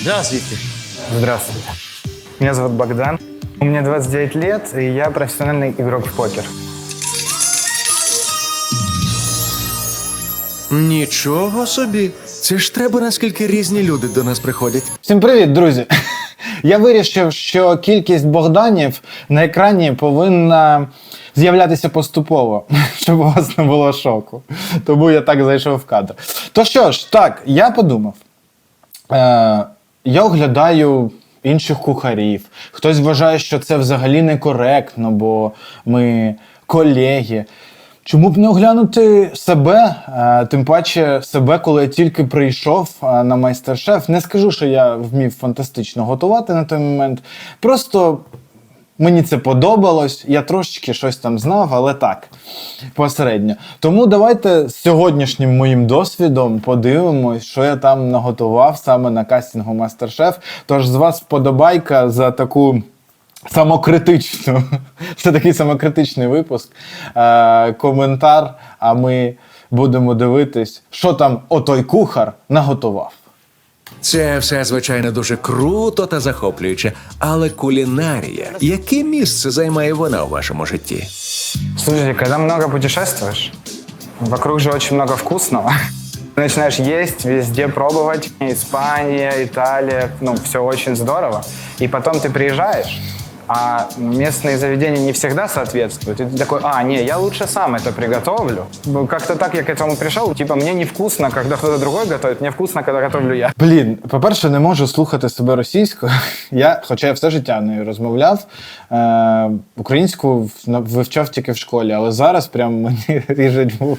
Здравствуйте. Здравствуйте. Меня зовут Богдан. Мне 29 лет, и я профессиональный игрок в покер. Нічого собі. Це ж треба, наскільки різні люди до нас приходять. Всім привіт, друзі! Я вирішив, що кількість Богданів на екрані повинна з'являтися поступово, щоб у вас не було шоку. Тому я так зайшов в кадр. То що ж, так, я подумав. Е, я оглядаю інших кухарів. Хтось вважає, що це взагалі некоректно, бо ми колеги. Чому б не оглянути себе, е, тим паче себе, коли я тільки прийшов е, на майстер-шеф. Не скажу, що я вмів фантастично готувати на той момент. Просто мені це подобалось, я трошечки щось там знав, але так, посередньо. Тому давайте з сьогоднішнім моїм досвідом подивимось, що я там наготував саме на кастингу Мастер-Шеф. Тож з вас вподобайка за таку. Самокритичну, це такий самокритичний випуск. Е, коментар. А ми будемо дивитись, що там отой кухар наготував. Це все, звичайно, дуже круто та захоплююче. Але кулінарія, яке місце займає вона у вашому житті? Слушайте, когда много путешествуешь, вокруг же очень много вкусного. Начинаешь есть, везде пробовать. Испания, Италия, ну, все очень здорово. И потом ты приезжаешь, а местные заведения не всегда соответствуют. И ты такой, а, не, я лучше сам это приготовлю. Ну, Как-то так я к этому пришел. Типа, мне невкусно, когда кто-то другой готовит, мне вкусно, когда готовлю я. Блін, по-перше, не можу слухати себе російською. Я, хоча я все життя нею розмовляв, е, українську в- на- вивчав тільки в школі, але зараз прям мені ріжуть ву-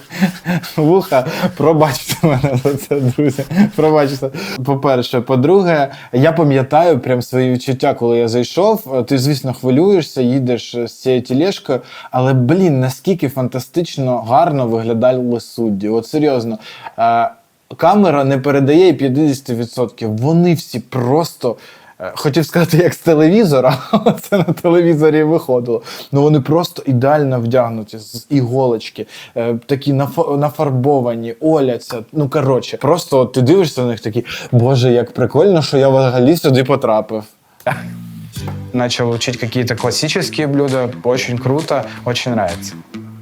вуха. Пробачте мене за це, друзі. Пробачте. По-перше, по-друге, я пам'ятаю прям свої відчуття, коли я зайшов. Ти, звісно, хвилюєшся, їдеш з цією тілешкою, але блін, наскільки фантастично гарно виглядали судді. От серйозно. Е, камера не передає 50%. Вони всі просто. е, Хотів сказати, як з телевізора, але це на телевізорі виходило. Ну вони просто ідеально вдягнуті з іголочки, е, такі нафарбовані, оляться. Ну коротше, просто от ти дивишся на них такий, боже, як прикольно, що я взагалі сюди потрапив. Начал учить какие-то классические блюда. Очень круто, очень нравится.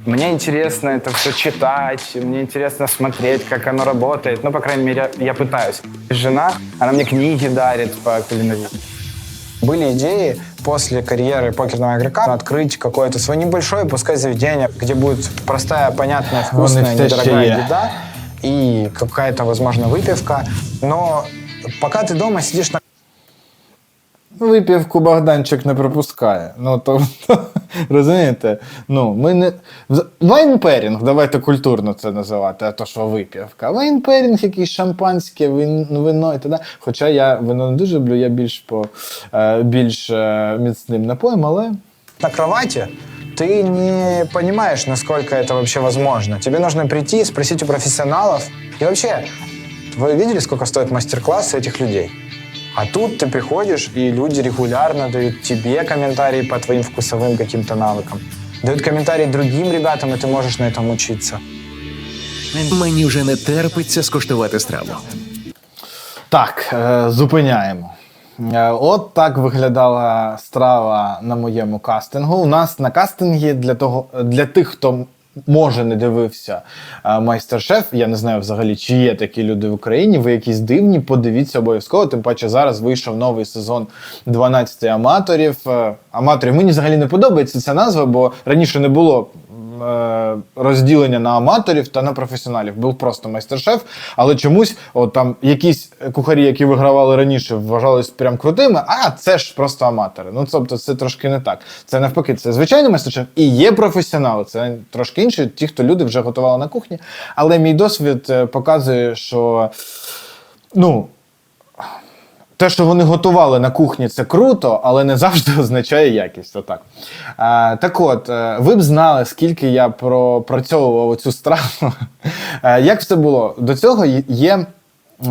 Мне интересно это все читать, мне интересно смотреть, как оно работает. Ну, по крайней мере, я пытаюсь. Жена, она мне книги дарит по кулинарии. Были идеи после карьеры покерного игрока открыть какое-то свое небольшое, пускай заведение, где будет простая, понятная, вкусная, недорогая еда и какая-то, возможно, выпивка. Но пока ты дома сидишь на Випівку Богданчик не пропускає. Ну то розумієте? Ну, ми не. вз- Вайнперінг, давайте культурно це називати, а то що випівка. Вайнперінг, якийсь шампанське, вин, вино і т.д. Хоча я вино не дуже люблю, я більш по е, більш е, міцним напоєм, але. на кровати, ты не понимаешь, насколько это вообще возможно. Тебе нужно прийти, спросить у профессионалов. И вообще, вы видели, сколько стоят мастер-классы этих людей? А тут ты приходишь, и люди регулярно дают тебе комментарии по твоим вкусовым каким-то навыкам. Дают комментарии другим ребятам, и ты можешь на этом учиться. Мені вже не терпиться скуштувати страву. Так, е, зупиняємо. Е, От так виглядала страва на моєму кастингу. У нас на кастингі для того, для тих, хто може не дивився е, майстер-шеф. Я не знаю взагалі, чи є такі люди в Україні. Ви якісь дивні, подивіться обов'язково. Тим паче зараз вийшов новий сезон 12 аматорів. Е, Аматорів мені взагалі не подобається ця назва, бо раніше не було розділення на аматорів та на професіоналів. Був просто майстер-шеф, але чомусь от там якісь кухарі, які вигравали раніше, вважались прям крутими, а це ж просто аматори. Ну тобто це трошки не так. Це навпаки, це звичайний майстер-шеф і є професіонали. Це трошки інше, ті, хто люди вже готували на кухні. Але мій досвід е, показує, що ну. Те, що вони готували на кухні, це круто, але не завжди означає якість. Отак. А, так от, е, ви б знали, скільки я пропрацьовував цю страву. Е, Як все було? До цього є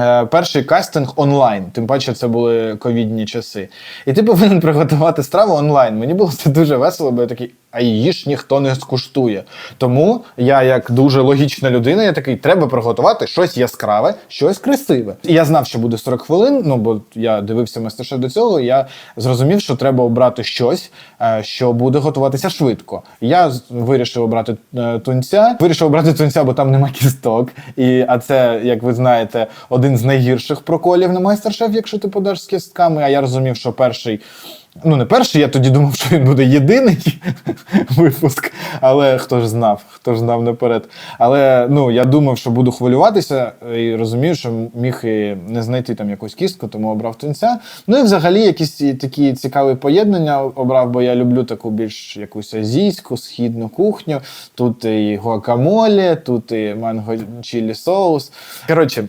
е, перший кастинг онлайн, тим паче це були ковідні часи. І ти повинен приготувати страву онлайн. Мені було це дуже весело, бо я такий, а її ж ніхто не скуштує. Тому я, як дуже логічна людина, я такий, треба приготувати щось яскраве, щось красиве. І я знав, що буде 40 хвилин. Ну бо я дивився мастер до цього. Я зрозумів, що треба обрати щось, е, що буде готуватися швидко. Я вирішив обрати е, тунця. Вирішив обрати тунця, бо там нема кісток. І, а це, як ви знаєте, один з найгірших проколів на майстер-шеф, якщо ти подаш з кістками. А я розумів, що перший. Ну, не перший, я тоді думав, що він буде єдиний випуск, але хто ж знав, хто ж знав наперед. Але ну, я думав, що буду хвилюватися і розумію, що міг і не знайти там якусь кістку, тому обрав тунця. Ну і взагалі якісь такі цікаві поєднання обрав, бо я люблю таку більш якусь азійську, східну кухню. Тут і гуакамолі, тут і манго чілі соус. Коротше,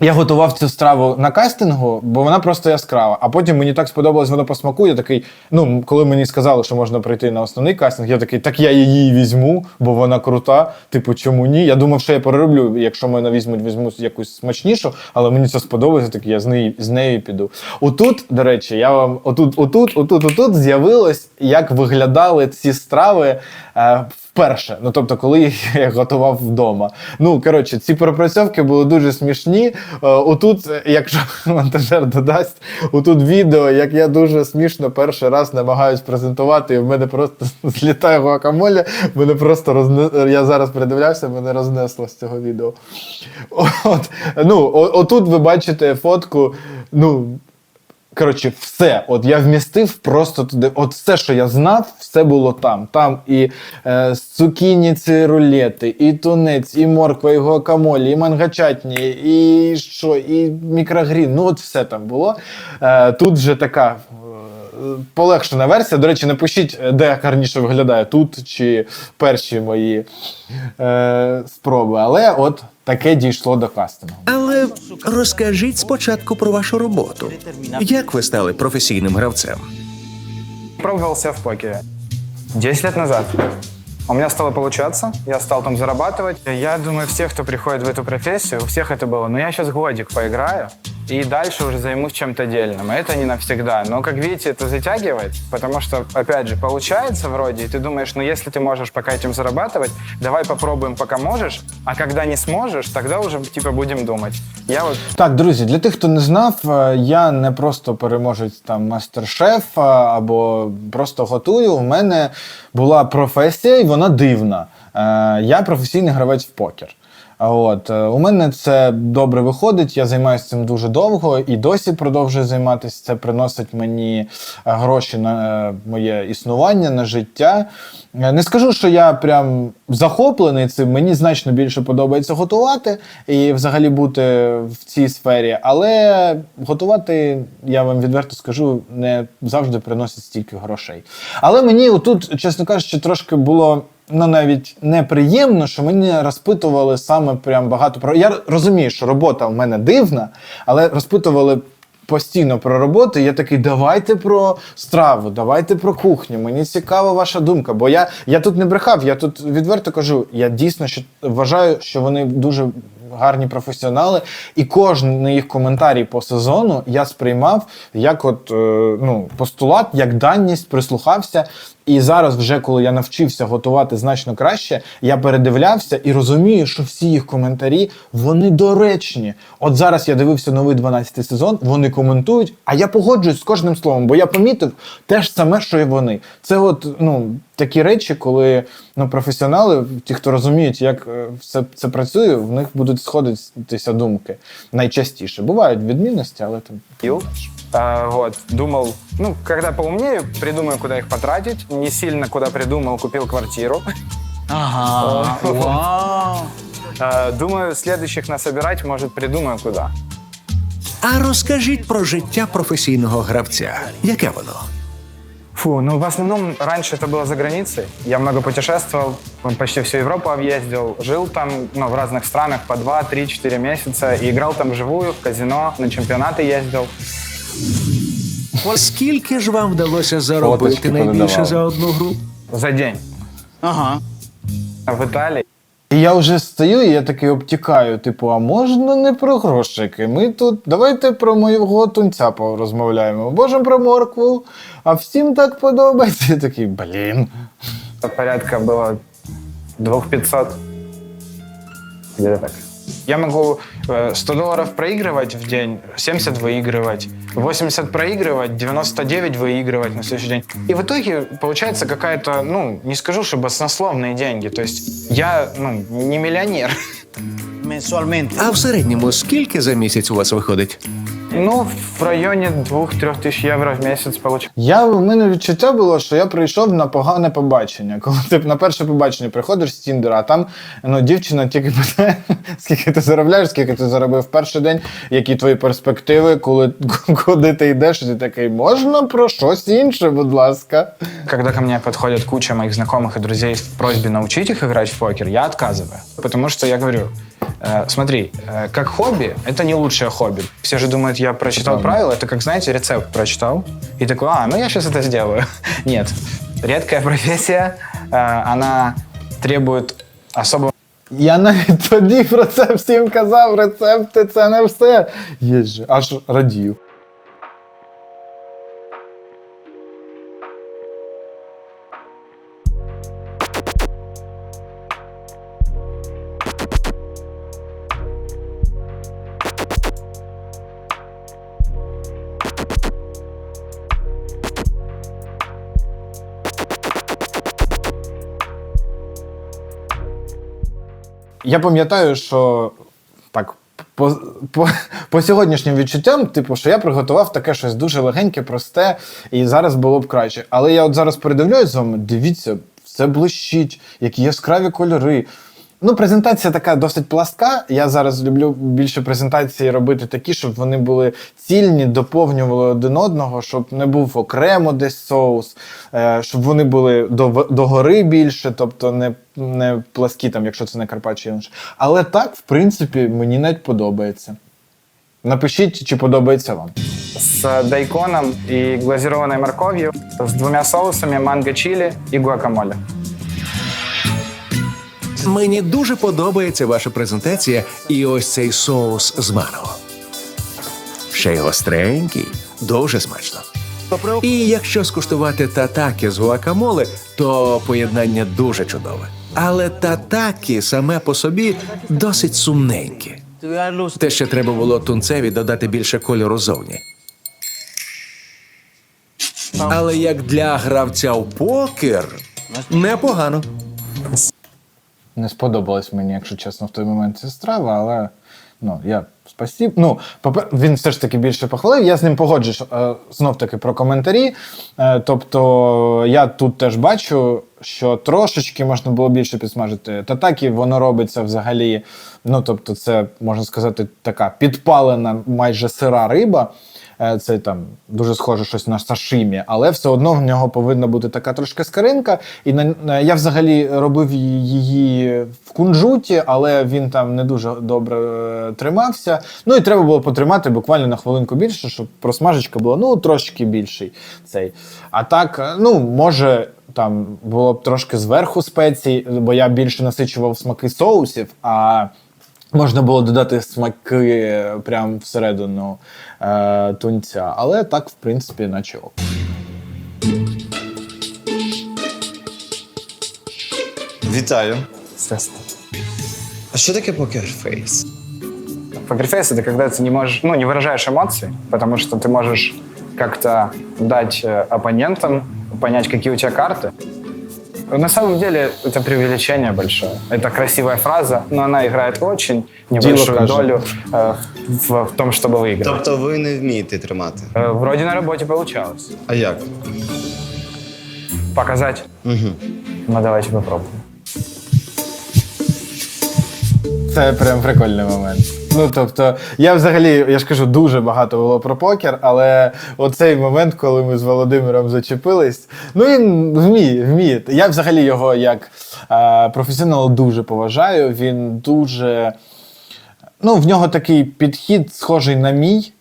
я готував цю страву на кастингу, бо вона просто яскрава. А потім мені так сподобалось воно по смаку. Я такий, ну коли мені сказали, що можна прийти на основний кастинг, я такий, так я її візьму, бо вона крута. Типу, чому ні? Я думав, що я перероблю. Якщо мене візьмуть, візьму якусь смачнішу, але мені це сподобалося, так я з нею з нею піду. Отут, до речі, я вам отут, отут, отут, отут з'явилось, як виглядали ці страви. Е, Вперше, ну тобто, коли я готував вдома. Ну коротше, ці пропрацьовки були дуже смішні. Е, отут, якщо монтажер додасть, отут відео, як я дуже смішно перший раз намагаюсь презентувати, і в мене просто злітає гуакамолі, мене просто розне... Я зараз передивлявся, мене рознесло з цього відео. От, ну, отут ви бачите фотку. Ну, Коротше, все. От я вмістив просто туди. От все, що я знав, все було там. Там і е, цукіні ці рулети, і тунець, і морква, і гуакамолі, і мангачатні, і що, і мікрогрін. Ну, от все там було. Е, тут вже така. е, Полегшена версія. До речі, напишіть, де гарніше виглядає тут чи перші мої е, спроби. Але от таке дійшло до кастингу. Але розкажіть спочатку про вашу роботу. Як ви стали професійним гравцем? Пробовал себя в покере. 10 лет назад. У меня стало получаться, я стал там зарабатывать. Я думаю, все, кто приходит в эту профессию, у всех это было. Но я сейчас годик поиграю и дальше уже займусь чем-то дельным. Это не навсегда. Но, как видите, это затягивает, потому что, опять же, получается вроде, и ты думаешь, ну если ты можешь пока этим зарабатывать, давай попробуем, пока можешь, а когда не сможешь, тогда уже, типа, будем думать. Я вот Так, друзі, для тих, хто не знав, е, я не просто переможець там мастер-шеф а, або просто готую. У мене була професія, і вона дивна. Е, Я професійний гравець в покер. От е, у мене це добре виходить. Я займаюся цим дуже довго і досі продовжую займатися. Це приносить мені е, гроші на е, моє існування, на життя. Не скажу, що я прям захоплений цим. Мені значно більше подобається готувати і взагалі бути в цій сфері. Але готувати, я вам відверто скажу, не завжди приносить стільки грошей. Але мені отут, чесно кажучи, трошки було. Ну, навіть неприємно, що мені розпитували саме прям багато про. Я розумію, що робота в мене дивна, але розпитували постійно про роботу. Я такий, давайте про страву, давайте про кухню. Мені цікава ваша думка. Бо я, я тут не брехав, я тут відверто кажу, я дійсно що, вважаю, що вони дуже гарні професіонали, і кожен їх коментарій по сезону я сприймав як от е, ну, постулат, як даність, прислухався. І зараз, вже коли я навчився готувати значно краще, я передивлявся і розумію, що всі їх коментарі вони доречні. От зараз я дивився новий 12 сезон, вони коментують, а я погоджуюсь з кожним словом, бо я помітив те ж саме, що і вони. Це от ну такі речі, коли ну професіонали, ті, хто розуміють, як е, все це працює, в них будуть сходитися думки найчастіше. Бувають відмінності, але там. А, вот, думал, ну, когда поумнею, придумаю, куда их потратить. Не сильно куда придумал, купил квартиру. Ага. Вау. А, думаю, следующих насобирать, может, придумаю, куда. А розкажіть про життя професійного гравця. Яке воно? Фу, ну, в основном, раньше это было за границей. Я много путешествовал, почти всю Европу объездил. Жил там, ну, в разных странах по 2, 3, 4 месяца. И играл там вживую, в казино, на чемпионаты ездил. Скільки ж вам вдалося заробити Фоточки найбільше понадавали. за одну гру? За день. Ага. А В Италии. І я вже стою, і я такий обтікаю, типу, а можна не про грошики? Ми тут давайте про моєго тунця порозмовляємо. Можемо про моркву, а всім так подобається. Я такий, блін. порядка было 2500. Где-то так. Я могу э, 100 долларов проигрывать в день, 70 выигрывать, 80 проигрывать, 99 выигрывать на следующий день. И в итоге получается какая-то, ну, не скажу, что баснословные деньги. То есть я, ну, не миллионер. Mensualmente. А в середньому скільки за місяць у вас виходить? Ну, в районе 2-3 тысяч евро в месяц получаю. Я в мене відчуття було, що я прийшов на погане побачення. Коли ти на перше побачення приходиш з Тіндера, а там ну, дівчина тільки питає, скільки ти заробляєш, скільки ти заробив в перший день, які твої перспективи, коли куди ти йдеш, і ти такий, можна про щось інше, будь ласка. Когда ко мне подходит куча моих знакомых и друзей с просьбой научить их играть в покер, я отказываю. Потому что я говорю, э, смотри, э, как хобби, это не лучшее хобби. Все же думают, я прочитал правила, это как, знаете, рецепт прочитал. И такой, а, ну я сейчас это сделаю. Нет, редкая профессия, э, она требует особого Я навіть тоді про це всім казав, рецепти це не все. Є же, аж радію. Я пам'ятаю, що так. По, по, по сьогоднішнім відчуттям, типу, що я приготував таке щось дуже легеньке, просте, і зараз було б краще. Але я от зараз передивляюсь з вами, дивіться, все блищить, які яскраві кольори. Ну, презентація така досить пластка. Я зараз люблю більше презентації робити такі, щоб вони були цільні, доповнювали один одного, щоб не був окремо десь соус, е, щоб вони були до, до гори більше, тобто не, не пласкі, там, якщо це не Карпаччо інше. Але так, в принципі, мені навіть подобається. Напишіть, чи подобається вам. с дайконом и глазированной морковью, с двумя соусами манго чили и гуакамоле. Мені дуже подобається ваша презентація і ось цей соус з манго. Ще й гостренький, дуже смачно. І якщо скуштувати татакі з гуакамоле, то поєднання дуже чудове. Але татакі саме по собі досить сумненькі. Те ще треба було тунцеві додати більше кольору зовні. Але як для гравця в покер непогано. Не сподобалась мені, якщо чесно, в той момент ця страва, але ну, я спасіб. Ну, він все ж таки більше похвалив. Я з ним погоджуюсь е, знов таки про коментарі. Е, тобто я тут теж бачу, що трошечки можна було більше підсмажити. Татакі воно робиться взагалі. Ну, тобто, це можна сказати, така підпалена майже сира риба. Е, Це там дуже схоже щось на сашимі, але все одно в нього повинна бути така трошки скаринка. І на, я взагалі робив її- її в кунжуті, але він там не дуже добре е, тримався. Ну і треба було потримати буквально на хвилинку більше, щоб просмажечка була ну трошки більший цей. А так, е, ну може. Там було б трошки зверху спецій, бо я більше насичував смаки соусів, а Можна було додати смаки прямо всередину е, тунця, але так, в принципі, наче ок. Вітаю. А що таке покерфейс? Покерфейс — это когда ты не можешь, ну, не выражаешь эмоции, потому что ты можешь как-то дать э, оппонентам понять, какие у тебя карты. На самом деле это преувеличение большое. Это красивая фраза, но она играет очень небольшую долю э, в, в том, чтобы выиграть. Тобто ви не вмієте тримати. Э, Вроде на работе получалось. А як? Показать? Угу. Ну, давайте попробуем. Це прям прикольний момент. Ну тобто, я взагалі, я ж кажу, дуже багато було про покер, але оцей момент, коли ми з Володимиром зачепились, ну він вміє, вміє. Я взагалі його як е, професіонал дуже поважаю. Він дуже Ну, в нього такий підхід схожий на мій.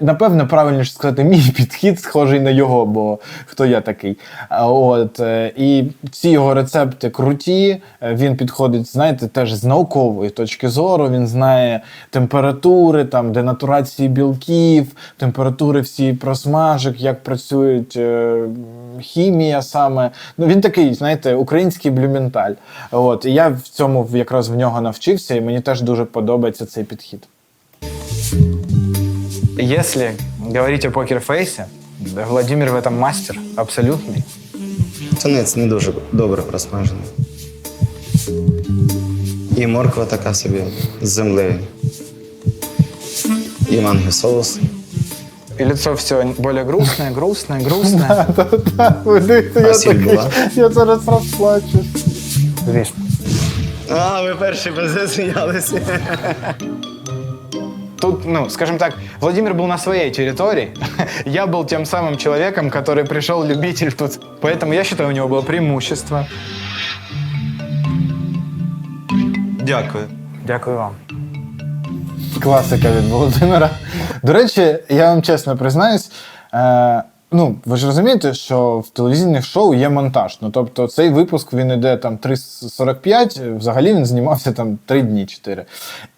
Напевно, правильніше сказати, мій підхід схожий на його, бо хто я такий. От, е, і всі його рецепти круті. Е, Він підходить, знаєте, теж з наукової точки зору. Він знає температури, там, денатурації білків, температури всі просмажок, як працюють е, хімія саме. Ну, він такий, знаєте, український блюменталь. От, і я в цьому якраз в нього навчився, і мені теж дуже подобається цей підхід. Если говорить о покерфейсе, да, Владимир в этом мастер, абсолютный. Тунець не дуже добре просмажений. І морква така собі з землею. І манго соус. И лицо все более грустное, грустное, грустное. Ви дивіться, А сіль була? я зараз розплачусь. Звісно. А, ви перші без засміялися. Тут, ну, скажем так, Владимир был на своей территории. Я был тем самым человеком, который пришел любитель тут. Поэтому я считаю, у него было преимущество. Дякую. Дякую вам. Класика від Володимира. До речі, я вам чесно признаюсь. Е, ну, ви ж розумієте, що в телевізійних шоу є монтаж. Ну, тобто, цей випуск він іде там 3.45, взагалі він знімався там 3 дні 4.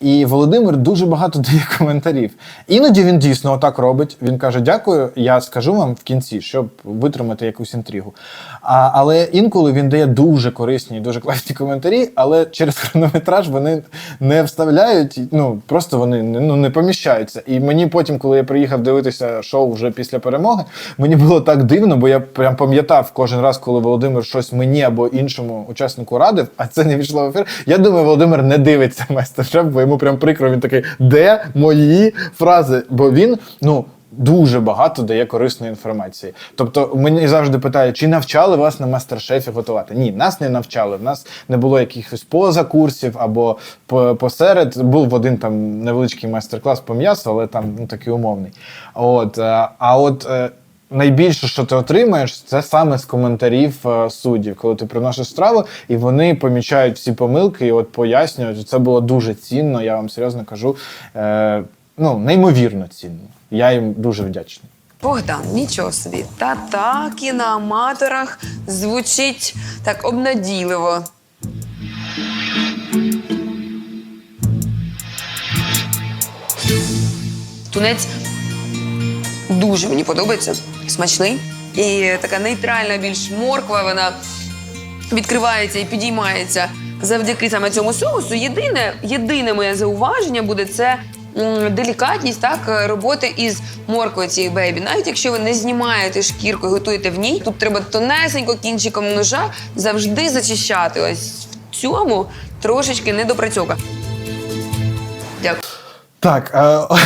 І Володимир дуже багато дає коментарів. Іноді він дійсно отак робить. Він каже: Дякую, я скажу вам в кінці, щоб витримати якусь інтригу. А, але інколи він дає дуже корисні, дуже класні коментарі, але через хронометраж вони не вставляють, ну просто вони ну, не поміщаються. І мені потім, коли я приїхав дивитися шоу вже після перемоги, мені було так дивно, бо я прям пам'ятав кожен раз, коли Володимир щось мені або іншому учаснику радив, а це не війшло в ефір. Я думаю, Володимир не дивиться майстер-шеф, бо йому прям прикро. Він такий, де мої фрази? Бо він, ну. Дуже багато дає корисної інформації. Тобто мені завжди питають, чи навчали вас на мастер-шефі готувати? Ні, нас не навчали. В нас не було якихось поза курсів або посеред. Був один там невеличкий майстер-клас по м'ясу, але там ну, такий умовний. От, е, а от е, найбільше, що ти отримаєш, це саме з коментарів е, суддів, коли ти приносиш страву, і вони помічають всі помилки і от пояснюють. Це було дуже цінно, я вам серйозно кажу. Е, ну, неймовірно цінно. Я їм дуже вдячний. Богдан, нічого собі. Та так і на аматорах звучить так обнадійливо. Тунець дуже мені подобається. Смачний. І така нейтральна більш морква, вона відкривається і підіймається завдяки саме цьому соусу. Єдине, єдине моє зауваження буде це делікатність так роботи із морквою цієї бейбі. Навіть якщо ви не знімаєте шкірку і готуєте в ній, тут треба тонесенько кінчиком ножа завжди зачищати. Ось в цьому трошечки недопрацьовка. Дякую. Так, е,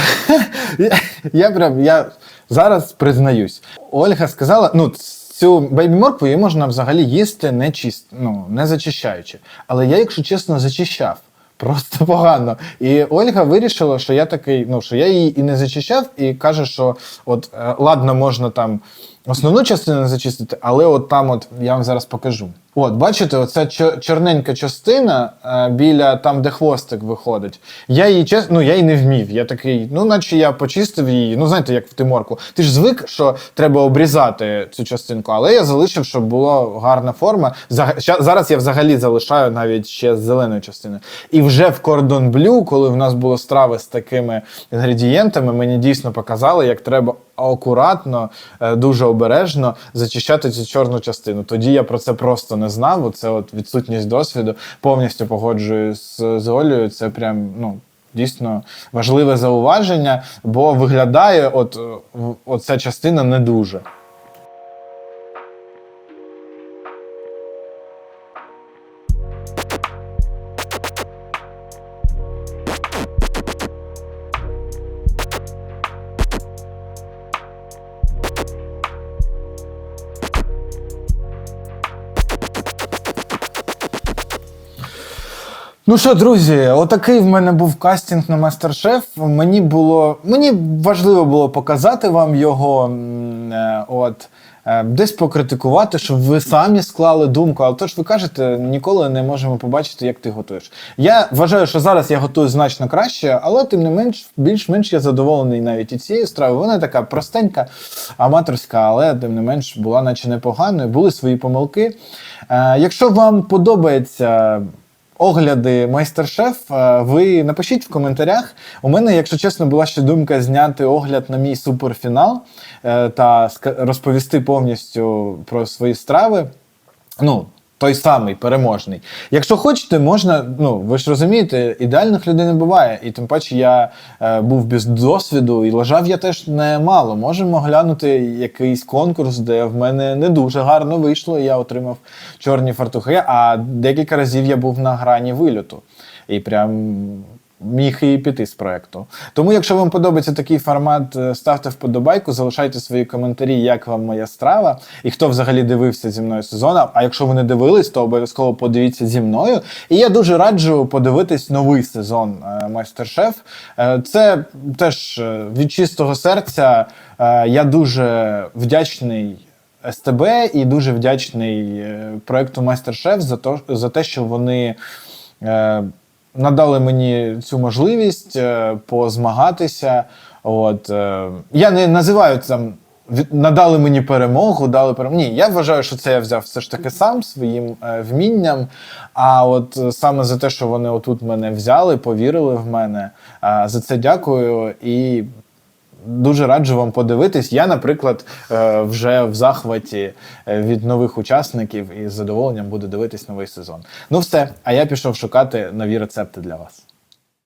я, я прям я зараз признаюсь. Ольга сказала: ну, цю бейбі моркву її можна взагалі їсти не чист, ну, не зачищаючи. Але я, якщо чесно, зачищав. Просто погано. І Ольга вирішила, що я такий, ну що я її і не зачищав, і каже, що от е, ладно, можна там основну частину зачистити, але от там, от я вам зараз покажу. От, бачите, оця чо- чорненька частина е, біля там, де хвостик виходить. Я її чесно, ну я її не вмів. Я такий, ну наче я почистив її. Ну знаєте, як в тиморку. Ти ж звик, що треба обрізати цю частинку, але я залишив, щоб була гарна форма. Зараз я взагалі залишаю навіть ще з зеленою частиною. І вже в кордон блю, коли в нас були страви з такими інгредієнтами, мені дійсно показали, як треба акуратно, е, дуже обережно зачищати цю чорну частину. Тоді я про це просто не знав. Оце от відсутність досвіду. Повністю погоджуюсь з, Олею. Це прям ну. Дійсно важливе зауваження, бо виглядає, от, в- оця частина не дуже. Ну що, друзі, отакий в мене був кастинг на мастер-шеф. Мені було мені важливо було показати вам його. е, От е, десь покритикувати, щоб ви самі склали думку. Але то ж ви кажете, ніколи не можемо побачити, як ти готуєш. Я вважаю, що зараз я готую значно краще, але тим не менш, більш-менш я задоволений навіть і цією стравою. Вона така простенька, аматорська, але тим не менш була наче непоганою. Були свої помилки. Е, якщо вам подобається огляди майстер-шеф, е, ви напишіть в коментарях. У мене, якщо чесно, була ще думка зняти огляд на мій суперфінал е, та розповісти повністю про свої страви. Ну, той самий переможний. Якщо хочете, можна, ну ви ж розумієте, ідеальних людей не буває. І тим паче я е, був без досвіду і лежав я теж немало. Можемо глянути якийсь конкурс, де в мене не дуже гарно вийшло, і я отримав чорні фартухи, а декілька разів я був на грані вильоту. І прям міг і піти з проекту. Тому, якщо вам подобається такий формат, е, ставте вподобайку, залишайте свої коментарі, як вам моя страва, і хто взагалі дивився зі мною сезон. А якщо ви не дивились, то обов'язково подивіться зі мною. І я дуже раджу подивитись новий сезон е, Майстер-Шеф. Е, Це теж від чистого серця. Я дуже вдячний. СТБ і дуже вдячний проекту Майстер-Шеф за, те, що вони надали мені цю можливість е, позмагатися. От, е, я не називаю там. Надали мені перемогу, дали перемогу. Ні, я вважаю, що це я взяв все ж таки сам своїм е, вмінням. А от саме за те, що вони отут мене взяли, повірили в мене. за це дякую і Дуже раджу вам подивитись. Я, наприклад, е, вже в захваті е, від нових учасників і з задоволенням буду дивитись новий сезон. Ну все, а я пішов шукати нові рецепти для вас.